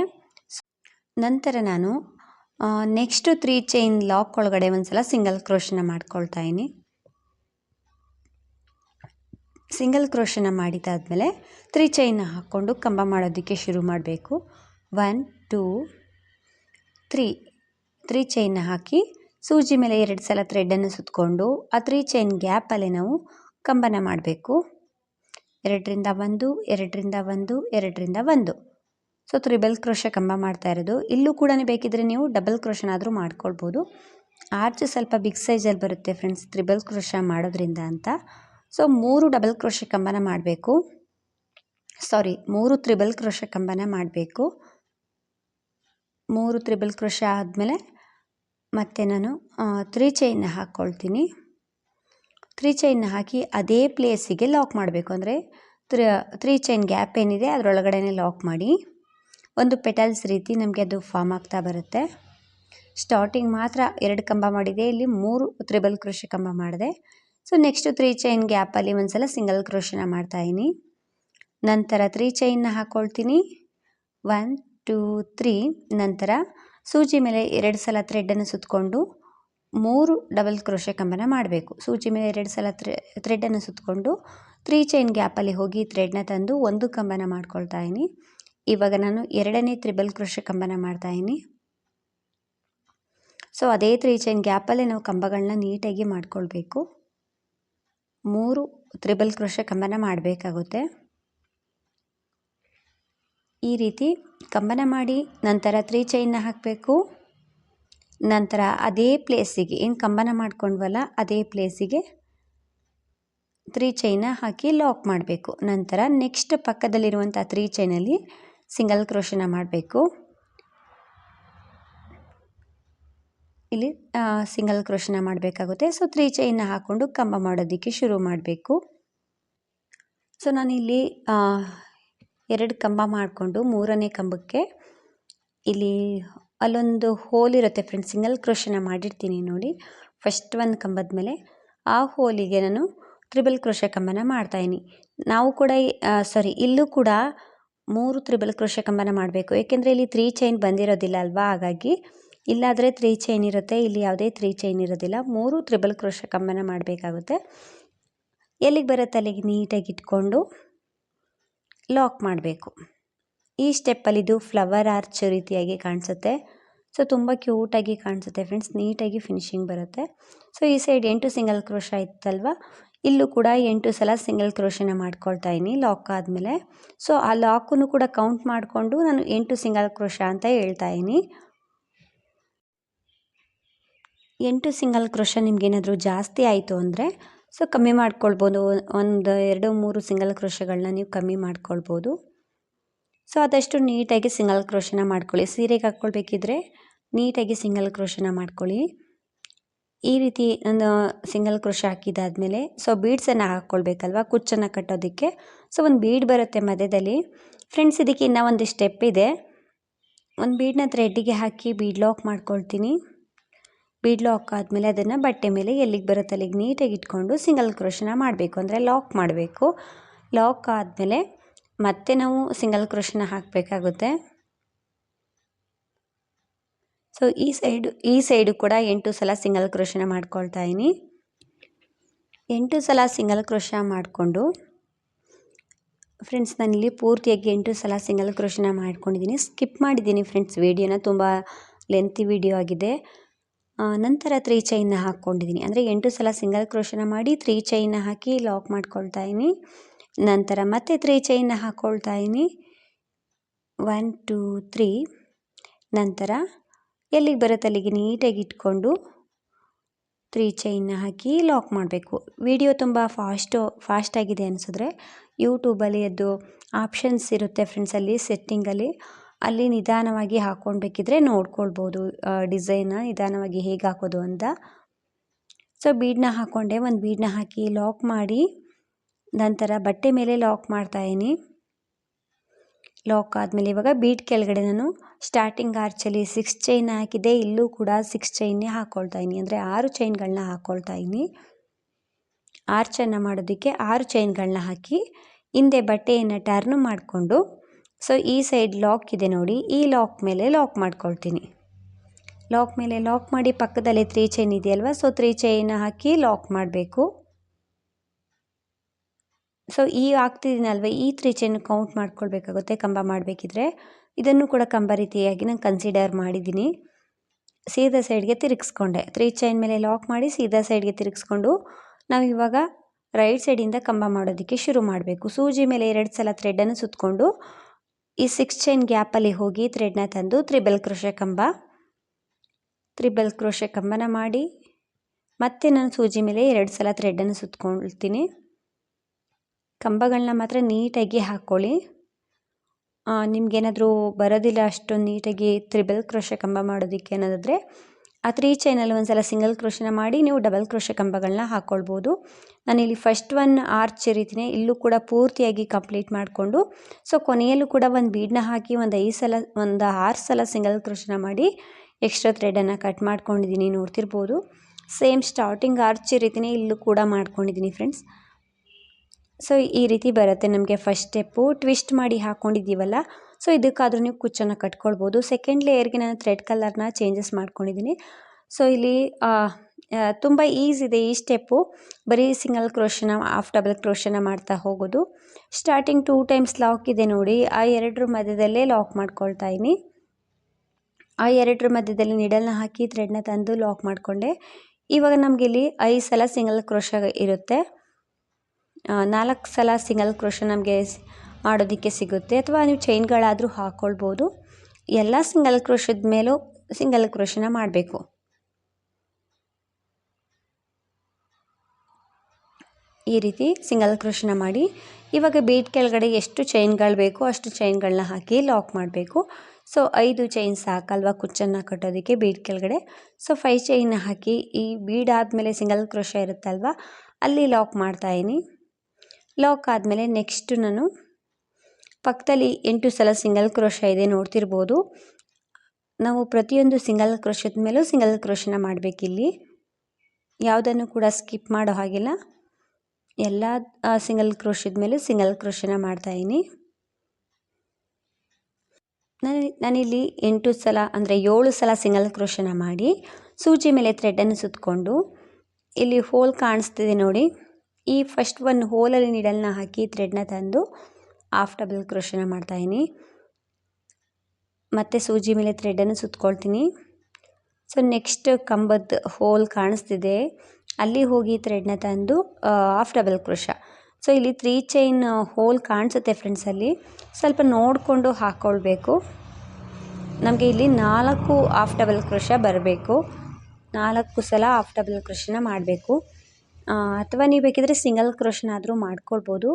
ನಂತರ ನಾನು ನೆಕ್ಸ್ಟ್ ತ್ರೀ ಚೈನ್ ಲಾಕ್ ಒಳಗಡೆ ಒಂದು ಸಲ ಸಿಂಗಲ್ ಕ್ರೋಶನ ಮಾಡ್ಕೊಳ್ತಾ ಇದ್ದೀನಿ. ಸಿಂಗಲ್ ಕ್ರೋಶನ ಮಾಡಿದಾದಮೇಲೆ ತ್ರೀ ಚೈನ್ನ ಹಾಕ್ಕೊಂಡು ಕಂಬ ಮಾಡೋದಕ್ಕೆ ಶುರು ಮಾಡಬೇಕು. ಒನ್ ಟೂ ತ್ರೀ ತ್ರೀ ಚೈನ್ನ ಹಾಕಿ ಸೂಜಿ ಮೇಲೆ ಎರಡು ಸಲ ಥ್ರೆಡನ್ನು ಸುತ್ತಕೊಂಡು ಆ ತ್ರೀ ಚೈನ್ ಗ್ಯಾಪಲ್ಲಿ ನಾವು ಕಂಬನ ಮಾಡಬೇಕು. ಎರಡರಿಂದ ಒಂದು ಎರಡರಿಂದ ಒಂದು ಎರಡರಿಂದ ಒಂದು. ಸೊ ತ್ರಿಬಲ್ ಕ್ರೋಶ ಕಂಬ ಮಾಡ್ತಾ ಇರೋದು. ಇಲ್ಲೂ ಕೂಡ ಬೇಕಿದ್ರೆ ನೀವು ಡಬಲ್ ಕ್ರೋಶನಾದರೂ ಮಾಡ್ಕೊಳ್ಬೋದು. ಆರ್ಚ್ ಸ್ವಲ್ಪ ಬಿಗ್ ಸೈಜಲ್ಲಿ ಬರುತ್ತೆ ಫ್ರೆಂಡ್ಸ್ ತ್ರಿಬಲ್ ಕ್ರೋಶ ಮಾಡೋದ್ರಿಂದ ಅಂತ. ಸೊ ಮೂರು ಡಬಲ್ ಕ್ರೋಶ ಕಂಬನ ಮಾಡಬೇಕು. ಸಾರಿ ಮೂರು ತ್ರಿಬಲ್ ಕ್ರೋಶ ಕಂಬನ ಮಾಡಬೇಕು. ಮೂರು ತ್ರಿಬಲ್ ಕ್ರೋಶ ಆದಮೇಲೆ ಮತ್ತೆ ನಾನು ತ್ರೀ ಚೈನ್ನ ಹಾಕ್ಕೊಳ್ತೀನಿ ತ್ರೀ ಚೈನ್ನ ಹಾಕಿ ಅದೇ ಪ್ಲೇಸಿಗೆ ಲಾಕ್ ಮಾಡಬೇಕು. ಅಂದರೆ, ತ್ರೀ ತ್ರೀ ಚೈನ್ ಗ್ಯಾಪ್ ಏನಿದೆ ಅದರೊಳಗಡೆ ಲಾಕ್ ಮಾಡಿ. ಒಂದು ಪೆಟಲ್ಸ್ ರೀತಿ ನಮಗೆ ಅದು ಫಾರ್ಮ್ ಆಗ್ತಾ ಬರುತ್ತೆ. ಸ್ಟಾರ್ಟಿಂಗ್ ಮಾತ್ರ ಎರಡು ಕಂಬ ಮಾಡಿದೆ, ಇಲ್ಲಿ ಮೂರು ತ್ರಿಬಲ್ ಕೃಷಿ ಕಂಬ ಮಾಡಿದೆ. ಸೊ ನೆಕ್ಸ್ಟು ತ್ರೀ ಚೈನ್ ಗ್ಯಾಪಲ್ಲಿ ಒಂದ್ಸಲ ಸಿಂಗಲ್ ಕ್ರೋಶನ ಮಾಡ್ತಾಯಿನಿ ನಂತರ ತ್ರೀ ಚೈನ್ನ ಹಾಕ್ಕೊಳ್ತೀನಿ ಒನ್ ಟೂ ತ್ರೀ ನಂತರ ಸೂಜಿ ಮೇಲೆ ಎರಡು ಸಲ ಥ್ರೆಡ್ಡನ್ನು ಸುತ್ತಕೊಂಡು ಮೂರು ಡಬಲ್ ಕ್ರೋಶೆ ಕಂಬನ ಮಾಡಬೇಕು. ಸೂಜಿ ಮೇಲೆ ಎರಡು ಸಲ ಥ್ರೆ ಥ್ರೆಡ್ಡನ್ನು ಸುತ್ತಕೊಂಡು ತ್ರೀ ಚೈನ್ ಗ್ಯಾಪಲ್ಲಿ ಹೋಗಿ ಥ್ರೆಡ್ನ ತಂದು ಒಂದು ಕಂಬನ ಮಾಡ್ಕೊಳ್ತಾ ಇದ್ದೀನಿ. ಇವಾಗ ನಾನು ಎರಡನೇ ತ್ರಿಬಲ್ ಕ್ರೋಶೆ ಕಂಬನ ಮಾಡ್ತಾ ಇದ್ದೀನಿ. ಸೊ ಅದೇ ತ್ರೀ ಚೈನ್ ಗ್ಯಾಪಲ್ಲೇ ನಾವು ಕಂಬಗಳನ್ನ ನೀಟಾಗಿ ಮಾಡ್ಕೊಳ್ಬೇಕು. ಮೂರು ತ್ರಿಬಲ್ ಕ್ರೋಶೆ ಕಂಬನ ಮಾಡಬೇಕಾಗುತ್ತೆ. ಈ ರೀತಿ ಕಂಬನ ಮಾಡಿ ನಂತರ ತ್ರೀ ಚೈನ್ನ ಹಾಕಬೇಕು. ನಂತರ ಅದೇ ಪ್ಲೇಸಿಗೆ, ಏನು ಕಂಬನ ಮಾಡ್ಕೊಂಡ್ವಲ್ಲ, ಅದೇ ಪ್ಲೇಸಿಗೆ ತ್ರೀ ಚೈನ ಹಾಕಿ ಲಾಕ್ ಮಾಡಬೇಕು. ನಂತರ ನೆಕ್ಸ್ಟ್ ಪಕ್ಕದಲ್ಲಿರುವಂಥ ತ್ರೀ ಚೈನಲ್ಲಿ ಸಿಂಗಲ್ ಕ್ರೋಶನ ಮಾಡಬೇಕು. ಇಲ್ಲಿ ಸಿಂಗಲ್ ಕ್ರೋಶನ ಮಾಡಬೇಕಾಗುತ್ತೆ. ಸೊ ತ್ರೀ ಚೈನ ಹಾಕ್ಕೊಂಡು ಕಂಬ ಮಾಡೋದಕ್ಕೆ ಶುರು ಮಾಡಬೇಕು. ಸೊ, ನಾನಿಲ್ಲಿ ಎರಡು ಕಂಬ ಮಾಡಿಕೊಂಡು ಮೂರನೇ ಕಂಬಕ್ಕೆ ಇಲ್ಲಿ ಅಲ್ಲೊಂದು ಹೋಲ್ ಇರುತ್ತೆ ಫ್ರೆಂಡ್ಸ್ ಸಿಂಗಲ್ ಕ್ರೋಶನ ಮಾಡಿರ್ತೀನಿ ನೋಡಿ. ಫಸ್ಟ್ ಒಂದು ಕಂಬದ ಮೇಲೆ ಆ ಹೋಲಿಗೆ ನಾನು ತ್ರಿಬಲ್ ಕ್ರೋಶ ಕಂಬನ ಮಾಡ್ತಾಯಿನಿ ನಾವು ಕೂಡ ಸಾರಿ ಇಲ್ಲೂ ಕೂಡ ಮೂರು ತ್ರಿಬಲ್ ಕ್ರೋಶ ಕಂಬನ ಮಾಡಬೇಕು. ಏಕೆಂದರೆ ಇಲ್ಲಿ ತ್ರೀ ಚೈನ್ ಬಂದಿರೋದಿಲ್ಲ ಅಲ್ವಾ? ಹಾಗಾಗಿ ಇಲ್ಲಾದರೆ ತ್ರೀ ಚೈನ್ ಇರುತ್ತೆ, ಇಲ್ಲಿ ಯಾವುದೇ ತ್ರೀ ಚೈನ್ ಇರೋದಿಲ್ಲ. ಮೂರು ತ್ರಿಬಲ್ ಕ್ರೋಶ ಕಂಬನ ಮಾಡಬೇಕಾಗುತ್ತೆ. ಎಲ್ಲಿಗೆ ಬರುತ್ತೆ? ಅಲ್ಲಿಗೆ ನೀಟಾಗಿ ಇಟ್ಕೊಂಡು ಲಾಕ್ ಮಾಡಬೇಕು. ಈ ಸ್ಟೆಪ್ಪಲ್ಲಿದು ಫ್ಲವರ್ ಆರ್ಚ್ ರೀತಿಯಾಗಿ ಕಾಣಿಸುತ್ತೆ. ಸೊ ತುಂಬ ಕ್ಯೂಟಾಗಿ ಕಾಣಿಸುತ್ತೆ ಫ್ರೆಂಡ್ಸ್ ನೀಟಾಗಿ ಫಿನಿಶಿಂಗ್ ಬರುತ್ತೆ. ಸೊ ಈ ಸೈಡ್ ಎಂಟು ಸಿಂಗಲ್ ಕ್ರೋಶ ಇತ್ತಲ್ವ ಇಲ್ಲೂ ಕೂಡ ಎಂಟು ಸಲ ಸಿಂಗಲ್ ಕ್ರೋಶನ ಮಾಡ್ಕೊಳ್ತಾ ಇದ್ದೀನಿ ಲಾಕ್ ಆದಮೇಲೆ. ಸೊ ಆ ಲಾಕನ್ನು ಕೂಡ ಕೌಂಟ್ ಮಾಡಿಕೊಂಡು ನಾನು ಎಂಟು ಸಿಂಗಲ್ ಕ್ರೋಶ ಅಂತ ಹೇಳ್ತಾ ಇದ್ದೀನಿ ಎಂಟು ಸಿಂಗಲ್ ಕ್ರೋಶ ನಿಮಗೇನಾದರೂ ಜಾಸ್ತಿ ಆಯಿತು ಅಂದರೆ ಸೊ ಕಮ್ಮಿ ಮಾಡ್ಕೊಳ್ಬೋದು. ಒಂದು, ಎರಡು, ಮೂರು ಸಿಂಗಲ್ ಕ್ರೋಶಗಳನ್ನ ನೀವು ಕಮ್ಮಿ ಮಾಡ್ಕೊಳ್ಬೋದು. ಸೊ ಆದಷ್ಟು ನೀಟಾಗಿ ಸಿಂಗಲ್ ಕ್ರೋಶನ ಮಾಡ್ಕೊಳ್ಳಿ. ಸೀರೆಗೆ ಹಾಕ್ಕೊಳ್ಬೇಕಿದ್ರೆ ನೀಟಾಗಿ ಸಿಂಗಲ್ ಕ್ರೋಶನ ಮಾಡ್ಕೊಳ್ಳಿ. ಈ ರೀತಿ ಒಂದು ಸಿಂಗಲ್ ಕ್ರೋಶ ಹಾಕಿದಾದ್ಮೇಲೆ ಸೊ ಬೀಡ್ಸನ್ನು ಹಾಕ್ಕೊಳ್ಬೇಕಲ್ವ? ಕುಚ್ಚನ್ನು ಕಟ್ಟೋದಕ್ಕೆ. ಸೊ ಒಂದು ಬೀಡ್ ಬರುತ್ತೆ ಮಧ್ಯದಲ್ಲಿ. ಫ್ರೆಂಡ್ಸ್ ಇದಕ್ಕೆ ಇನ್ನೂ ಒಂದು ಸ್ಟೆಪ್ ಇದೆ. ಒಂದು ಬೀಡನ್ನ ಥ್ರೆಡ್ಡಿಗೆ ಹಾಕಿ ಬೀಡ್ ಲಾಕ್ ಮಾಡ್ಕೊಳ್ತೀನಿ. ಬೀಡ್ ಲಾಕ್ ಆದಮೇಲೆ ಅದನ್ನು ಬಟ್ಟೆ ಮೇಲೆ ಎಲ್ಲಿಗೆ ಬರುತ್ತೆ ಅಲ್ಲಿಗೆ ನೀಟಾಗಿ ಇಟ್ಕೊಂಡು ಸಿಂಗಲ್ ಕ್ರೋಶನ ಮಾಡಬೇಕು. ಅಂದರೆ ಲಾಕ್ ಮಾಡಬೇಕು. ಲಾಕ್ ಆದಮೇಲೆ ಮತ್ತೆ ನಾವು ಸಿಂಗಲ್ ಕ್ರೋಶನ ಹಾಕಬೇಕಾಗುತ್ತೆ. ಸೊ ಈ ಸೈಡು ಈ ಸೈಡು ಕೂಡ ಎಂಟು ಸಲ ಸಿಂಗಲ್ ಕ್ರೋಶನ ಮಾಡ್ಕೊಳ್ತಾ ಇದೀನಿ ಎಂಟು ಸಲ ಸಿಂಗಲ್ ಕ್ರೋಶ ಮಾಡಿಕೊಂಡು ಫ್ರೆಂಡ್ಸ್ ನಾನಿಲ್ಲಿ ಪೂರ್ತಿಯಾಗಿ ಎಂಟು ಸಲ ಸಿಂಗಲ್ ಕ್ರೋಶನ ಮಾಡ್ಕೊಂಡಿದ್ದೀನಿ. ಸ್ಕಿಪ್ ಮಾಡಿದ್ದೀನಿ ಫ್ರೆಂಡ್ಸ್ ವೀಡಿಯೋನ ತುಂಬ ಲೆಂತಿ ವಿಡಿಯೋ ಆಗಿದೆ. ನಂತರ ತ್ರೀ ಚೈನ್ನ ಹಾಕ್ಕೊಂಡಿದ್ದೀನಿ. ಅಂದರೆ ಎಂಟು ಸಲ ಸಿಂಗಲ್ ಕ್ರೋಶನ ಮಾಡಿ ತ್ರೀ ಚೈನ್ನ ಹಾಕಿ ಲಾಕ್ ಮಾಡ್ಕೊಳ್ತಾ ಇದ್ದೀನಿ. ನಂತರ ಮತ್ತೆ ತ್ರೀ ಚೈನ್ನ ಹಾಕ್ಕೊಳ್ತಾ ಇದ್ದೀನಿ. One, two, three. ನಂತರ ಎಲ್ಲಿಗೆ ಬರುತ್ತೆ ಅಲ್ಲಿಗೆ ನೀಟಾಗಿ ಇಟ್ಕೊಂಡು ತ್ರೀ ಚೈನ್ನ ಹಾಕಿ ಲಾಕ್ ಮಾಡಬೇಕು. ವಿಡಿಯೋ ತುಂಬ ಫಾಸ್ಟು, ಫಾಸ್ಟಾಗಿದೆ ಅನಿಸಿದ್ರೆ ಯೂಟ್ಯೂಬಲ್ಲಿ ಅದು ಆಪ್ಷನ್ಸ್ ಇರುತ್ತೆ ಫ್ರೆಂಡ್ಸಲ್ಲಿ ಸೆಟ್ಟಿಂಗಲ್ಲಿ. ಅಲ್ಲಿ ನಿಧಾನವಾಗಿ ಹಾಕ್ಕೊಳ್ಬೇಕಿದ್ರೆ ನೋಡ್ಕೊಳ್ಬೋದು ಡಿಸೈನ ನಿಧಾನವಾಗಿ ಹೇಗೆ ಹಾಕೋದು ಅಂತ. ಸೊ ಬೀಡನ್ನ ಹಾಕ್ಕೊಂಡೆ, ಒಂದು ಬೀಡನ್ನ ಹಾಕಿ ಲಾಕ್ ಮಾಡಿ, ನಂತರ ಬಟ್ಟೆ ಮೇಲೆ ಲಾಕ್ ಮಾಡ್ತಾಯಿನಿ ಲಾಕ್ ಆದಮೇಲೆ ಇವಾಗ ಬೀಟ್ ಕೆಳಗಡೆ ನಾನು ಸ್ಟಾರ್ಟಿಂಗ್ ಆರ್ಚಲ್ಲಿ ಸಿಕ್ಸ್ ಚೈನ್ ಹಾಕಿದೆ ಇಲ್ಲೂ ಕೂಡ ಸಿಕ್ಸ್ ಚೈನ್ನೇ ಹಾಕ್ಕೊಳ್ತಾ ಇದ್ದೀನಿ. ಅಂದರೆ ಆರು ಚೈನ್ಗಳನ್ನ ಹಾಕ್ಕೊಳ್ತಾ ಇದ್ದೀನಿ. ಆರ್ಚನ್ನು ಮಾಡೋದಕ್ಕೆ ಆರು ಚೈನ್ಗಳನ್ನ ಹಾಕಿ, ಹಿಂದೆ ಬಟ್ಟೆಯನ್ನು ಟರ್ನ್ ಮಾಡಿಕೊಂಡು ಸೊ ಈ ಸೈಡ್ ಲಾಕ್ ಇದೆ ನೋಡಿ. ಈ ಲಾಕ್ ಮೇಲೆ ಲಾಕ್ ಮಾಡ್ಕೊಳ್ತೀನಿ. ಲಾಕ್ ಮೇಲೆ ಲಾಕ್ ಮಾಡಿ ಪಕ್ಕದಲ್ಲಿ ತ್ರೀ ಚೈನ್ ಇದೆಯಲ್ವ? ಸೊ ತ್ರೀ ಚೈನ್ ಹಾಕಿ ಲಾಕ್ ಮಾಡಬೇಕು. ಸೊ ಈ ಆಗ್ತಿದ್ದೀನಲ್ವ ಈ ತ್ರೀ ಚೈನ್ ಕೌಂಟ್ ಮಾಡ್ಕೊಳ್ಬೇಕಾಗುತ್ತೆ ಕಂಬ ಮಾಡಬೇಕಿದ್ರೆ. ಇದನ್ನು ಕೂಡ ಕಂಬ ರೀತಿಯಾಗಿ ನಾನು ಕನ್ಸಿಡರ್ ಮಾಡಿದ್ದೀನಿ. ಸೀದಾ ಸೈಡ್ಗೆ ತಿರುಗಿಸ್ಕೊಂಡೆ. ತ್ರೀ ಚೈನ್ ಮೇಲೆ ಲಾಕ್ ಮಾಡಿ ಸೀದಾ ಸೈಡ್ಗೆ ತಿರುಗಿಸ್ಕೊಂಡು ನಾವು ಇವಾಗ ರೈಟ್ ಸೈಡಿಂದ ಕಂಬ ಮಾಡೋದಕ್ಕೆ ಶುರು ಮಾಡಬೇಕು. ಸೂಜಿ ಮೇಲೆ ಎರಡು ಸಲ ಥ್ರೆಡನ್ನು ಸುತ್ತಕೊಂಡು ಈ ಸಿಕ್ಸ್ ಚೈನ್ ಗ್ಯಾಪಲ್ಲಿ ಹೋಗಿ ಥ್ರೆಡ್ನ ತಂದು ತ್ರಿಬಲ್ ಕ್ರೋಶೆ ಕಂಬ. ತ್ರಿಬಲ್ ಕ್ರೋಶೆ ಕಂಬನ ಮಾಡಿ, ಮತ್ತೆ ನಾನು ಸೂಜಿ ಮೇಲೆ ಎರಡು ಸಲ ಥ್ರೆಡನ್ನು ಸುತ್ಕೊಳ್ತೀನಿ. ಕಂಬಗಳನ್ನ ಮಾತ್ರ ನೀಟಾಗಿ ಹಾಕ್ಕೊಳ್ಳಿ. ನಿಮಗೇನಾದರೂ ಬರೋದಿಲ್ಲ ಅಷ್ಟೊಂದು ನೀಟಾಗಿ ತ್ರಿಬಲ್ ಕ್ರೋಶ ಕಂಬ ಮಾಡೋದಕ್ಕೆ ಅನ್ನೋದಾದರೆ ಆ ತ್ರೀ ಚೈನಲ್ಲಿ ಒಂದು ಸಲ ಸಿಂಗಲ್ ಕ್ರೋಶನ ಮಾಡಿ ನೀವು ಡಬಲ್ ಕ್ರೋಶ ಕಂಬಗಳನ್ನ ಹಾಕ್ಕೊಳ್ಬೋದು ನಾನಿಲ್ಲಿ ಫಸ್ಟ್ ಒನ್ ಆರ್ಚ್ ರೀತಿನೇ ಇಲ್ಲೂ ಕೂಡ ಪೂರ್ತಿಯಾಗಿ ಕಂಪ್ಲೀಟ್ ಮಾಡಿಕೊಂಡು ಸೊ ಕೊನೆಯಲ್ಲೂ ಕೂಡ ಒಂದು ಬೀಡನ್ನ ಹಾಕಿ ಒಂದು ಐದು ಸಲ, ಒಂದು ಆರು ಸಲ ಸಿಂಗಲ್ ಕ್ರೋಶನ ಮಾಡಿ ಎಕ್ಸ್ಟ್ರಾ ಥ್ರೆಡನ್ನು ಕಟ್ ಮಾಡ್ಕೊಂಡಿದ್ದೀನಿ ನೋಡ್ತಿರ್ಬೋದು. ಸೇಮ್ ಸ್ಟಾರ್ಟಿಂಗ್ ಆರ್ಚ್ ರೀತಿನೇ ಇಲ್ಲೂ ಕೂಡ ಮಾಡ್ಕೊಂಡಿದ್ದೀನಿ ಫ್ರೆಂಡ್ಸ್ ಸೊ ಈ ರೀತಿ ಬರುತ್ತೆ ನಮಗೆ ಫಸ್ಟ್ ಸ್ಟೆಪ್ಪು ಟ್ವಿಸ್ಟ್ ಮಾಡಿ ಹಾಕ್ಕೊಂಡಿದ್ದೀವಲ್ಲ ಸೊ ಇದಕ್ಕಾದರೂ ನೀವು ಕುಚ್ಚನ್ನು ಕಟ್ಕೊಳ್ಬೋದು. ಸೆಕೆಂಡ್ ಲೇಯರ್ಗೆ ನಾನು ಥ್ರೆಡ್ ಕಲರ್ನ ಚೇಂಜಸ್ ಮಾಡ್ಕೊಂಡಿದ್ದೀನಿ. ಸೊ ಇಲ್ಲಿ ತುಂಬ ಈಸಿ ಇದೆ ಈ ಸ್ಟೆಪ್ಪು ಬರೀ ಸಿಂಗಲ್ ಕ್ರೋಶನ ಹಾಫ್ ಡಬಲ್ ಕ್ರೋಶನ ಮಾಡ್ತಾ ಹೋಗೋದು. ಸ್ಟಾರ್ಟಿಂಗ್ ಟೂ ಟೈಮ್ಸ್ ಲಾಕ್ ಇದೆ ನೋಡಿ. ಆ ಎರಡರ ಮಧ್ಯದಲ್ಲೇ ಲಾಕ್ ಮಾಡ್ಕೊಳ್ತಾ ಇದ್ದೀನಿ. ಆ ಎರಡರ ಮಧ್ಯದಲ್ಲಿ ನಿಡಲ್ನ ಹಾಕಿ ಥ್ರೆಡ್ನ ತಂದು ಲಾಕ್ ಮಾಡಿಕೊಂಡೆ. ಇವಾಗ ನಮಗೆ ಇಲ್ಲಿ ಐದು ಸಲ ಸಿಂಗಲ್ ಕ್ರೋಶ ಇರುತ್ತೆ. ನಾಲ್ಕು ಸಲ ಸಿಂಗಲ್ ಕ್ರೋಶ ನಮಗೆ ಮಾಡೋದಕ್ಕೆ ಸಿಗುತ್ತೆ. ಅಥವಾ ನೀವು ಚೈನ್ಗಳಾದರೂ ಹಾಕ್ಕೊಳ್ಬೋದು ಎಲ್ಲ ಸಿಂಗಲ್ ಕ್ರೋಶದ ಮೇಲೂ ಸಿಂಗಲ್ ಕ್ರೋಶನ ಮಾಡಬೇಕು. ಈ ರೀತಿ ಸಿಂಗಲ್ ಕ್ರೋಶನ ಮಾಡಿ ಇವಾಗ ಬೀಟ್ ಕೆಳಗಡೆ ಎಷ್ಟು ಚೈನ್ಗಳು ಬೇಕೋ ಅಷ್ಟು ಚೈನ್ಗಳನ್ನ ಹಾಕಿ ಲಾಕ್ ಮಾಡಬೇಕು. ಸೊ, ಐದು ಚೈನ್ ಸಾಕಲ್ವಾ ಕುಚ್ಚನ್ನು ಕಟ್ಟೋದಕ್ಕೆ ಬೀಡ್ ಕೆಳಗಡೆ. ಸೊ ಫೈ ಚೈನ್ ಹಾಕಿ ಈ ಬೀಡ್ ಆದಮೇಲೆ ಸಿಂಗಲ್ ಕ್ರೋಶ ಇರುತ್ತಲ್ವ, ಅಲ್ಲಿ ಲಾಕ್ ಮಾಡ್ತಾಯಿನಿ ಲಾಕ್ ಆದಮೇಲೆ ನೆಕ್ಸ್ಟು ನಾನು ಪಕ್ಕದಲ್ಲಿ ಎಂಟು ಸಲ ಸಿಂಗಲ್ ಕ್ರೋಶ ಇದೆ ನೋಡ್ತಿರ್ಬೋದು. ನಾವು ಪ್ರತಿಯೊಂದು ಸಿಂಗಲ್ ಕ್ರೋಶದ ಮೇಲೂ ಸಿಂಗಲ್ ಕ್ರೋಶನ ಮಾಡಬೇಕಿಲ್ಲಿ. ಯಾವುದನ್ನು ಕೂಡ ಸ್ಕಿಪ್ ಮಾಡೋ ಹಾಗಿಲ್ಲ. ಎಲ್ಲ ಸಿಂಗಲ್ ಕ್ರೋಶದ ಮೇಲೆ ಸಿಂಗಲ್ ಕ್ರೋಶನ ಮಾಡ್ತಾಯಿದ್ದೀನಿ ನಾನು, ನಾನಿಲ್ಲಿ ಎಂಟು ಸಲ, ಅಂದರೆ ಏಳು ಸಲ ಸಿಂಗಲ್ ಕ್ರೋಶನ ಮಾಡಿ ಸೂಜಿ ಮೇಲೆ ಥ್ರೆಡನ್ನು ಸುತ್ತಕೊಂಡು ಇಲ್ಲಿ ಹೋಲ್ ಕಾಣಿಸ್ತಿದೆ ನೋಡಿ. ಈ ಫಸ್ಟ್ ಒಂದು ಹೋಲಲ್ಲಿ ನೀಡಲ್ನ ಹಾಕಿ ಥ್ರೆಡ್ನ ತಂದು ಹಾಫ್ ಡಬಲ್ ಕ್ರೋಶನ ಮಾಡ್ತಾಯಿನಿ ಮತ್ತು ಸೂಜಿ ಮೇಲೆ ಥ್ರೆಡನ್ನು ಸುತ್ಕೊಳ್ತೀನಿ. ಸೊ ನೆಕ್ಸ್ಟ್ ಕಂಬದ ಹೋಲ್ ಕಾಣಿಸ್ತಿದೆ. ಅಲ್ಲಿ ಹೋಗಿ ಥ್ರೆಡ್ನ ತಂದು ಹಾಫ್ ಡಬಲ್ ಕ್ರೋಶ. ಸೊ ಇಲ್ಲಿ ತ್ರೀ ಚೈನ್ ಹೋಲ್ ಕಾಣಿಸುತ್ತೆ ಫ್ರೆಂಡ್ಸಲ್ಲಿ ಸ್ವಲ್ಪ ನೋಡಿಕೊಂಡು ಹಾಕ್ಕೊಳ್ಬೇಕು ನಮಗೆ ಇಲ್ಲಿ ನಾಲ್ಕು ಹಾಫ್ ಡಬಲ್ ಕ್ರೋಶ ಬರಬೇಕು. ನಾಲ್ಕು ಸಲ ಹಾಫ್ ಡಬಲ್ ಕ್ರೋಶನ ಮಾಡಬೇಕು. ಅಥವಾ ನೀವು ಬೇಕಿದ್ರೆ ಸಿಂಗಲ್ ಕ್ರೋಶನಾದರೂ ಮಾಡ್ಕೊಳ್ಬೋದು.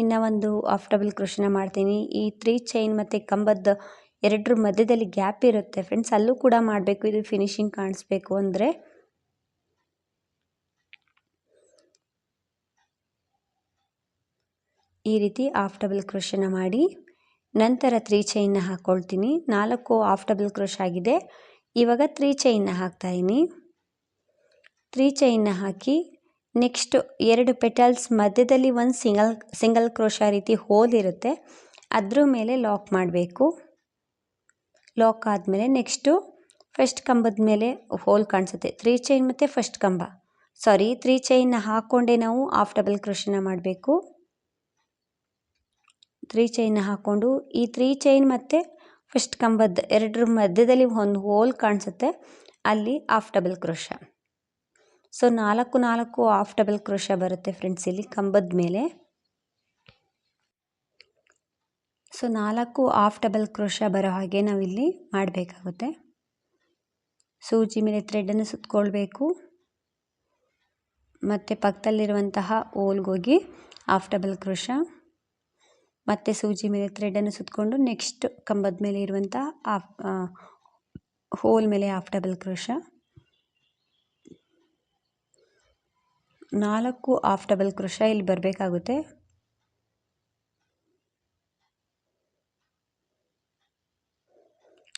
ಇನ್ನು ಒಂದು ಆಫ್ ಡಬಲ್ ಕ್ರೋಶನ ಮಾಡ್ತೀನಿ. ಈ ತ್ರೀ ಚೈನ್ ಮತ್ತು ಕಂಬದ ಎರಡರ ಮಧ್ಯದಲ್ಲಿ ಗ್ಯಾಪ್ ಇರುತ್ತೆ. ಫ್ರೆಂಡ್ಸ್ ಅಲ್ಲೂ ಕೂಡ ಮಾಡಬೇಕು. ಇದು ಫಿನಿಶಿಂಗ್ ಕಾಣಿಸ್ಬೇಕು ಅಂದರೆ. ಈ ರೀತಿ ಆಫ್ ಡಬಲ್ ಕ್ರೋಶನ ಮಾಡಿ ನಂತರ ತ್ರೀ ಚೈನ್ನ ಹಾಕ್ಕೊಳ್ತೀನಿ ನಾಲ್ಕು ಆಫ್ ಡಬಲ್ ಕ್ರೋಶ್ ಆಗಿದೆ. ಇವಾಗ ತ್ರೀ ಚೈನ್ನ ಹಾಕ್ತಾಯಿನಿ ತ್ರೀ ಚೈನ್ನ ಹಾಕಿ ನೆಕ್ಸ್ಟ್ ಎರಡು ಪೆಟಲ್ಸ್ ಮಧ್ಯದಲ್ಲಿ ಒಂದು ಸಿಂಗಲ್ ಸಿಂಗಲ್ ಕ್ರೋಶ ರೀತಿ ಹೋಲ್ ಇರುತ್ತೆ. ಅದ್ರ ಮೇಲೆ ಲಾಕ್ ಮಾಡಬೇಕು. ಲಾಕ್ ಆದಮೇಲೆ ನೆಕ್ಸ್ಟು ಫಸ್ಟ್ ಕಂಬದ ಮೇಲೆ ಹೋಲ್ ಕಾಣಿಸುತ್ತೆ. ತ್ರೀ ಚೈನ್ ಮತ್ತು ಫಸ್ಟ್ ಕಂಬ. ಸಾರಿ, ತ್ರೀ ಚೈನ್ನ ಹಾಕ್ಕೊಂಡೇ ನಾವು ಆಫ್ ಡಬಲ್ ಕ್ರೋಶನ ಮಾಡಬೇಕು. ತ್ರೀ ಚೈನ್ನ ಹಾಕ್ಕೊಂಡು ಈ ತ್ರೀ ಚೈನ್ ಮತ್ತು ಫಸ್ಟ್ ಕಂಬದ ಎರಡರ ಮಧ್ಯದಲ್ಲಿ ಒಂದು ಹೋಲ್ ಕಾಣಿಸುತ್ತೆ. ಅಲ್ಲಿ ಆಫ್ ಡಬಲ್ ಕ್ರೋಶ. ಸೊ ನಾಲ್ಕು ನಾಲ್ಕು ಹಾಫ್ ಡಬಲ್ ಕ್ರೋಶ ಬರುತ್ತೆ ಫ್ರೆಂಡ್ಸ್ ಇಲ್ಲಿ ಕಂಬದ ಮೇಲೆ. ಸೊ ನಾಲ್ಕು ಹಾಫ್ ಡಬಲ್ ಕ್ರೋಶ ಬರೋ ಹಾಗೆ ನಾವಿಲ್ಲಿ ಮಾಡಬೇಕಾಗುತ್ತೆ. ಸೂಜಿ ಮೇಲೆ ಥ್ರೆಡನ್ನು ಸುತ್ತಕೊಳ್ಬೇಕು ಮತ್ತು ಪಕ್ಕದಲ್ಲಿರುವಂತಹ ಓಲ್ಗೋಗಿ ಹಾಫ್ ಡಬಲ್ ಕ್ರೋಶ ಮತ್ತು ಸೂಜಿ ಮೇಲೆ ಥ್ರೆಡನ್ನು ಸುತ್ತಕೊಂಡು ನೆಕ್ಸ್ಟ್ ಕಂಬದ ಮೇಲೆ ಇರುವಂಥ ಹಾಫ್ ಹೋಲ್ ಮೇಲೆ ಹಾಫ್ ಡಬಲ್ ಕ್ರೋಶ ನಾಲ್ಕು ಆಫ್ ಡಬಲ್ ಕ್ರೋಶ ಇಲ್ಲಿ ಬರಬೇಕಾಗುತ್ತೆ.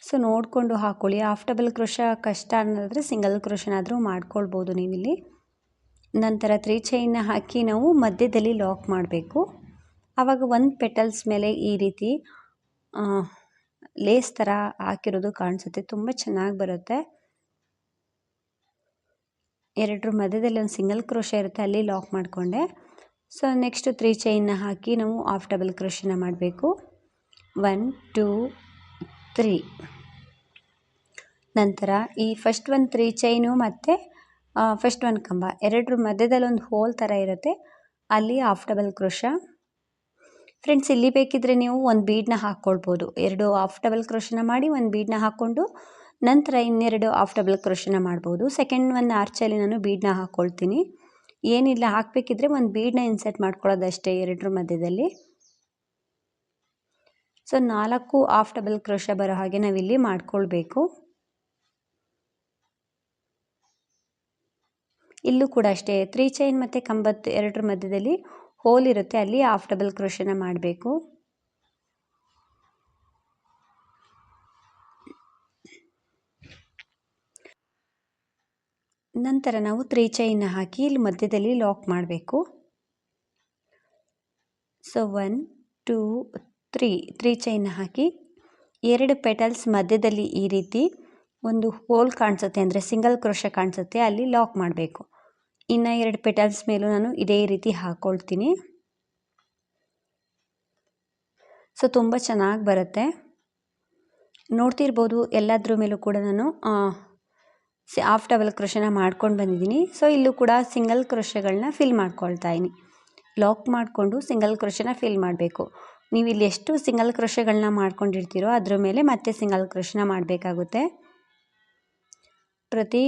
ಸೊ ನೋಡಿಕೊಂಡು ಹಾಕ್ಕೊಳ್ಳಿ ಹಾಫ್ ಡಬಲ್ ಕ್ರೋಶ ಕಷ್ಟ ಅನ್ನೋದಾದರೆ ಸಿಂಗಲ್ ಕ್ರೋಶನಾದರೂ ಮಾಡ್ಕೊಳ್ಬೋದು ನೀವಿಲ್ಲಿ. ನಂತರ ತ್ರೀ ಚೈನ್ನ ಹಾಕಿ ನಾವು ಮಧ್ಯದಲ್ಲಿ ಲಾಕ್ ಮಾಡಬೇಕು. ಆವಾಗ ಒಂದು ಪೆಟಲ್ಸ್ ಮೇಲೆ ಈ ರೀತಿ ಲೇಸ್ ಥರ ಹಾಕಿರೋದು ಕಾಣಿಸುತ್ತೆ. ತುಂಬ ಚೆನ್ನಾಗಿ ಬರುತ್ತೆ. ಎರಡರ ಮಧ್ಯದಲ್ಲಿ ಒಂದು ಸಿಂಗಲ್ ಕ್ರೋಶ ಇರುತ್ತೆ, ಅಲ್ಲಿ ಲಾಕ್ ಮಾಡಿಕೊಂಡೆ. ಸೊ ನೆಕ್ಸ್ಟು ತ್ರೀ ಚೈನ್ನ ಹಾಕಿ ನಾವು ಆಫ್ ಡಬಲ್ ಕ್ರೋಶನ ಮಾಡಬೇಕು. ಒನ್ ಟೂ ತ್ರೀ ನಂತರ ಈ ಫಸ್ಟ್ ಒಂದು ತ್ರೀ ಚೈನು ಮತ್ತು ಫಸ್ಟ್ ಒಂದು ಕಂಬ. ಎರಡರ ಮಧ್ಯದಲ್ಲಿ ಒಂದು ಹೋಲ್ ಥರ ಇರುತ್ತೆ, ಅಲ್ಲಿ ಆಫ್ ಡಬಲ್ ಕ್ರೋಶ. ಫ್ರೆಂಡ್ಸ್ ಇಲ್ಲಿ ಬೇಕಿದ್ರೆ ನೀವು ಒಂದು ಬೀಡನ್ನ ಹಾಕ್ಕೊಳ್ಬೋದು. ಎರಡು ಆಫ್ ಡಬಲ್ ಕ್ರೋಶನ ಮಾಡಿ ಒಂದು ಬೀಡನ್ನ ಹಾಕ್ಕೊಂಡು ನಂತರ ಇನ್ನೆರಡು ಹಾಫ್ ಡಬಲ್ ಕ್ರೋಶನ ಮಾಡ್ಬೋದು. ಸೆಕೆಂಡ್ ಒಂದು ಆರ್ಚಲ್ಲಿ ನಾನು ಬೀಡನ್ನ ಹಾಕ್ಕೊಳ್ತೀನಿ ಏನಿಲ್ಲ, ಹಾಕಬೇಕಿದ್ರೆ ಒಂದು ಬೀಡನ್ನ ಇನ್ಸರ್ಟ್ ಮಾಡ್ಕೊಳ್ಳೋದಷ್ಟೇ ಎರಡರ ಮಧ್ಯದಲ್ಲಿ. ಸೊ ನಾಲ್ಕು ಹಾಫ್ ಡಬಲ್ ಕ್ರೋಶ ಬರೋ ಹಾಗೆ ನಾವಿಲ್ಲಿ ಮಾಡ್ಕೊಳ್ಬೇಕು. ಇಲ್ಲೂ ಕೂಡ ಅಷ್ಟೇ ತ್ರೀ ಚೈನ್ ಮತ್ತು ಕಂಬತ್ತು ಎರಡರ ಮಧ್ಯದಲ್ಲಿ ಹೋಲ್ ಇರುತ್ತೆ, ಅಲ್ಲಿ ಹಾಫ್ ಡಬಲ್ ಕ್ರೋಶನ ಮಾಡಬೇಕು. ನಂತರ ನಾವು ತ್ರೀ ಚೈನ್ನ ಹಾಕಿ ಇಲ್ಲಿ ಮಧ್ಯದಲ್ಲಿ ಲಾಕ್ ಮಾಡಬೇಕು. So one two three three ಚೈನ್ನ ಹಾಕಿ ಎರಡು ಪೆಟಲ್ಸ್ ಮಧ್ಯದಲ್ಲಿ ಈ ರೀತಿ ಒಂದು ಹೋಲ್ ಕಾಣಿಸುತ್ತೆ, ಅಂದರೆ ಸಿಂಗಲ್ ಕ್ರೋಶ ಕಾಣಿಸುತ್ತೆ, ಅಲ್ಲಿ ಲಾಕ್ ಮಾಡಬೇಕು. ಇನ್ನು ಎರಡು ಪೆಟಲ್ಸ್ ಮೇಲೂ ನಾನು ಇದೇ ರೀತಿ ಹಾಕ್ಕೊಳ್ತೀನಿ ಸೊ ತುಂಬ ಚೆನ್ನಾಗಿ ಬರುತ್ತೆ. ನೋಡ್ತಿರ್ಬೋದು, ಎಲ್ಲದ್ರ ಮೇಲೂ ಕೂಡ ನಾನು ಹಾಫ್ ಡಬಲ್ ಕ್ರೋಶನ ಮಾಡ್ಕೊಂಡು ಬಂದಿದ್ದೀನಿ ಸೊ, ಇಲ್ಲೂ ಕೂಡ ಸಿಂಗಲ್ ಕ್ರೋಷಗಳನ್ನ ಫಿಲ್ ಮಾಡ್ಕೊಳ್ತಾ ಇದ್ದೀನಿ ಲಾಕ್ ಮಾಡಿಕೊಂಡು ಸಿಂಗಲ್ ಕ್ರೋಶನ ಫಿಲ್ ಮಾಡಬೇಕು. ನೀವು ಇಲ್ಲಿ ಎಷ್ಟು ಸಿಂಗಲ್ ಕ್ರೋಶಗಳನ್ನ ಮಾಡ್ಕೊಂಡಿರ್ತೀರೋ ಅದ್ರ ಮೇಲೆ ಮತ್ತೆ ಸಿಂಗಲ್ ಕ್ರೋಶನ ಮಾಡಬೇಕಾಗುತ್ತೆ. ಪ್ರತಿ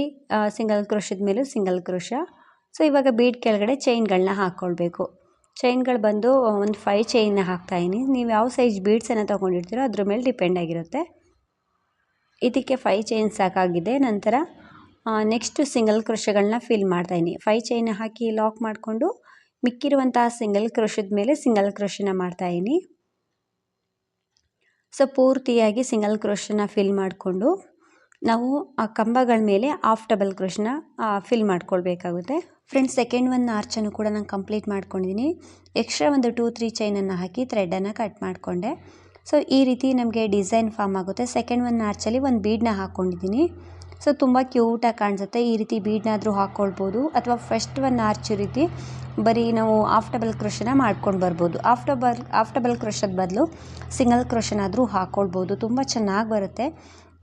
ಸಿಂಗಲ್ ಕ್ರೋಶದ ಮೇಲೂ ಸಿಂಗಲ್ ಕ್ರೋಶ. ಸೊ, ಇವಾಗ ಬೀಡ್ ಕೆಳಗಡೆ ಚೈನ್ಗಳನ್ನ ಹಾಕ್ಕೊಳ್ಬೇಕು ಚೈನ್ಗಳು ಬಂದು ಒಂದು ಫೈ ಚೈನ್ನ ಹಾಕ್ತಾಯಿನಿ ನೀವು ಯಾವ ಸೈಜ್ ಬೀಡ್ಸನ್ನು ತೊಗೊಂಡಿರ್ತೀರೋ ಅದ್ರ ಮೇಲೆ ಡಿಪೆಂಡ್ ಆಗಿರುತ್ತೆ. ಇದಕ್ಕೆ ಫೈ ಚೈನ್ ಸಾಕಾಗಿದೆ. ನಂತರ ನೆಕ್ಸ್ಟ್ ಸಿಂಗಲ್ ಕ್ರೋಶಗಳನ್ನ ಫಿಲ್ ಮಾಡ್ತಾಯಿನಿ. ಫೈ ಚೈನ್ ಹಾಕಿ ಲಾಕ್ ಮಾಡಿಕೊಂಡು ಮಿಕ್ಕಿರುವಂತಹ ಸಿಂಗಲ್ ಕ್ರೋಶದ ಮೇಲೆ ಸಿಂಗಲ್ ಕ್ರೋಶನ ಮಾಡ್ತಾಯಿನಿ. ಸೊ ಪೂರ್ತಿಯಾಗಿ ಸಿಂಗಲ್ ಕ್ರೋಶನ ಫಿಲ್ ಮಾಡಿಕೊಂಡು ನಾವು ಆ ಕಂಬಗಳ ಮೇಲೆ ಆಫ್ ಡಬಲ್ ಕ್ರೋಶನ ಫಿಲ್ ಮಾಡ್ಕೊಳ್ಬೇಕಾಗುತ್ತೆ. ಫ್ರೆಂಡ್ಸ್ ಸೆಕೆಂಡ್ ಒಂದು ಆರ್ಚನ್ನು ಕೂಡ ನಾನು ಕಂಪ್ಲೀಟ್ ಮಾಡ್ಕೊಂಡಿದ್ದೀನಿ ಎಕ್ಸ್ಟ್ರಾ ಒಂದು ಟೂ ತ್ರೀ ಚೈನನ್ನು ಹಾಕಿ ಥ್ರೆಡನ್ನು ಕಟ್ ಮಾಡಿಕೊಂಡೆ. ಸೊ ಈ ರೀತಿ ನಮಗೆ ಡಿಸೈನ್ ಫಾರ್ಮ್ ಆಗುತ್ತೆ. ಸೆಕೆಂಡ್ ಒನ್ ಆರ್ಚಲ್ಲಿ ಒಂದು ಬೀಡನ್ನ ಹಾಕ್ಕೊಂಡಿದ್ದೀನಿ ಸೊ ತುಂಬ ಕ್ಯೂಟಾಗಿ ಕಾಣಿಸುತ್ತೆ. ಈ ರೀತಿ ಬೀಡ್ನಾದರೂ ಹಾಕ್ಕೊಳ್ಬೋದು ಅಥವಾ ಫಸ್ಟ್ ಒನ್ ಆರ್ಚ್ ರೀತಿ ಬರೀ ನಾವು ಆಫ್ ಡಬಲ್ ಕ್ರೋಶನ ಮಾಡ್ಕೊಂಡು ಬರ್ಬೋದು. ಆಫ್ ಡಬಲ್ ಆಫ್ ಡಬಲ್ ಕ್ರೋಶದ ಬದಲು ಸಿಂಗಲ್ ಕ್ರೋಶನಾದರೂ ಹಾಕ್ಕೊಳ್ಬೋದು ತುಂಬ ಚೆನ್ನಾಗಿ ಬರುತ್ತೆ.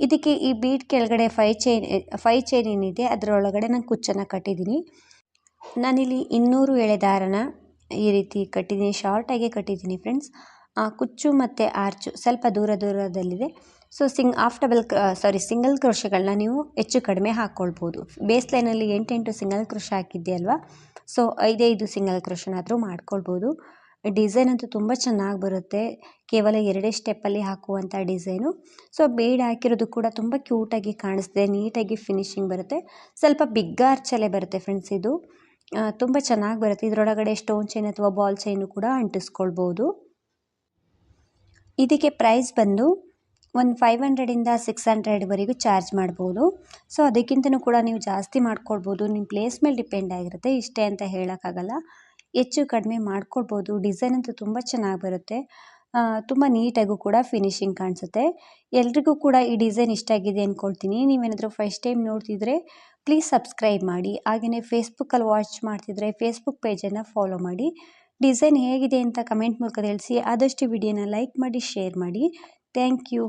ಇದಕ್ಕೆ ಈ ಬೀಡ್ ಕೆಳಗಡೆ ಫೈ ಚೈನ್ ಫೈ ಚೈನ್ ಏನಿದೆ ಅದರೊಳಗಡೆ ನಾನು ಕುಚ್ಚನ್ನು ಕಟ್ಟಿದ್ದೀನಿ ನಾನಿಲ್ಲಿ ಇನ್ನೂರು ಎಳೆ ದಾರನ ಈ ರೀತಿ ಕಟ್ಟಿದ್ದೀನಿ ಶಾರ್ಟಾಗೆ ಕಟ್ಟಿದ್ದೀನಿ ಫ್ರೆಂಡ್ಸ್ ಕುಚ್ಚು ಮತ್ತು ಆರ್ಚು ಸ್ವಲ್ಪ ದೂರ ದೂರದಲ್ಲಿದೆ. So sing half double sorry single ಕ್ರೋಶಗಳನ್ನ ನೀವು ಹೆಚ್ಚು ಕಡಿಮೆ ಹಾಕ್ಕೊಳ್ಬೋದು ಬೇಸ್ ಲೈನಲ್ಲಿ ಎಂಟೆಂಟು ಸಿಂಗಲ್ ಕ್ರೋಶ ಹಾಕಿದ್ದೆ ಅಲ್ವಾ? ಸೊ ಐದೈದು ಸಿಂಗಲ್ ಕ್ರೋಶನಾದರೂ ಮಾಡ್ಕೊಳ್ಬೋದು. ಡಿಸೈನ್ ಅಂತೂ ತುಂಬ ಚೆನ್ನಾಗಿ ಬರುತ್ತೆ. ಕೇವಲ ಎರಡೇ ಸ್ಟೆಪ್ಪಲ್ಲಿ ಹಾಕುವಂಥ ಡಿಸೈನು ಸೊ ಬೇಡ ಹಾಕಿರೋದು ಕೂಡ ತುಂಬ ಕ್ಯೂಟಾಗಿ ಕಾಣಿಸ್ತಿದೆ. ನೀಟಾಗಿ ಫಿನಿಶಿಂಗ್ ಬರುತ್ತೆ. ಸ್ವಲ್ಪ ಬಿಗ್ಗಾರ್ ಆರ್ಚಲ್ಲೇ ಬರುತ್ತೆ ಫ್ರೆಂಡ್ಸ್ ಇದು. ತುಂಬ ಚೆನ್ನಾಗಿ ಬರುತ್ತೆ. ಇದರೊಳಗಡೆ ಸ್ಟೋನ್ ಚೈನ್ ಅಥವಾ ಬಾಲ್ ಚೈನು ಕೂಡ ಅಂಟಿಸ್ಕೊಳ್ಬೋದು. ಇದಕ್ಕೆ ಪ್ರೈಸ್ ಬಂದು ಒಂದು ಫೈವ್ ಹಂಡ್ರೆಡಿಂದ ಸಿಕ್ಸ್ ಹಂಡ್ರೆಡ್ವರೆಗೂ ಚಾರ್ಜ್ ಮಾಡ್ಬೋದು. ಸೊ ಅದಕ್ಕಿಂತಲೂ ಕೂಡ ನೀವು ಜಾಸ್ತಿ ಮಾಡ್ಕೊಳ್ಬೋದು ನಿಮ್ಮ ಪ್ಲೇಸ್ ಮೇಲೆ ಡಿಪೆಂಡ್ ಆಗಿರುತ್ತೆ. ಇಷ್ಟೇ ಅಂತ ಹೇಳೋಕ್ಕಾಗಲ್ಲ. ಹೆಚ್ಚು ಕಡಿಮೆ ಮಾಡ್ಕೊಳ್ಬೋದು ಡಿಸೈನ್ ಅಂತೂ ತುಂಬ ಚೆನ್ನಾಗಿ ಬರುತ್ತೆ. ತುಂಬ ನೀಟಾಗೂ ಕೂಡ ಫಿನಿಶಿಂಗ್ ಕಾಣಿಸುತ್ತೆ. ಎಲ್ರಿಗೂ ಕೂಡ ಈ ಡಿಸೈನ್ ಇಷ್ಟ ಆಗಿದೆ ಅಂದ್ಕೊಳ್ತೀನಿ ನೀವೇನಾದರೂ ಫಸ್ಟ್ ಟೈಮ್ ನೋಡ್ತಿದ್ರೆ ಪ್ಲೀಸ್ ಸಬ್ಸ್ಕ್ರೈಬ್ ಮಾಡಿ. ಹಾಗೆಯೇ ಫೇಸ್ಬುಕ್ಕಲ್ಲಿ ವಾಚ್ ಮಾಡ್ತಿದ್ರೆ ಫೇಸ್ಬುಕ್ ಪೇಜನ್ನು ಫಾಲೋ ಮಾಡಿ. ಡಿಸೈನ್ ಹೇಗಿದೆ ಅಂತ ಕಮೆಂಟ್ ಮೂಲಕ ತಿಳಿಸಿ. ಆದಷ್ಟು ವಿಡಿಯೋನ ಲೈಕ್ ಮಾಡಿ ಶೇರ್ ಮಾಡಿ. Thank you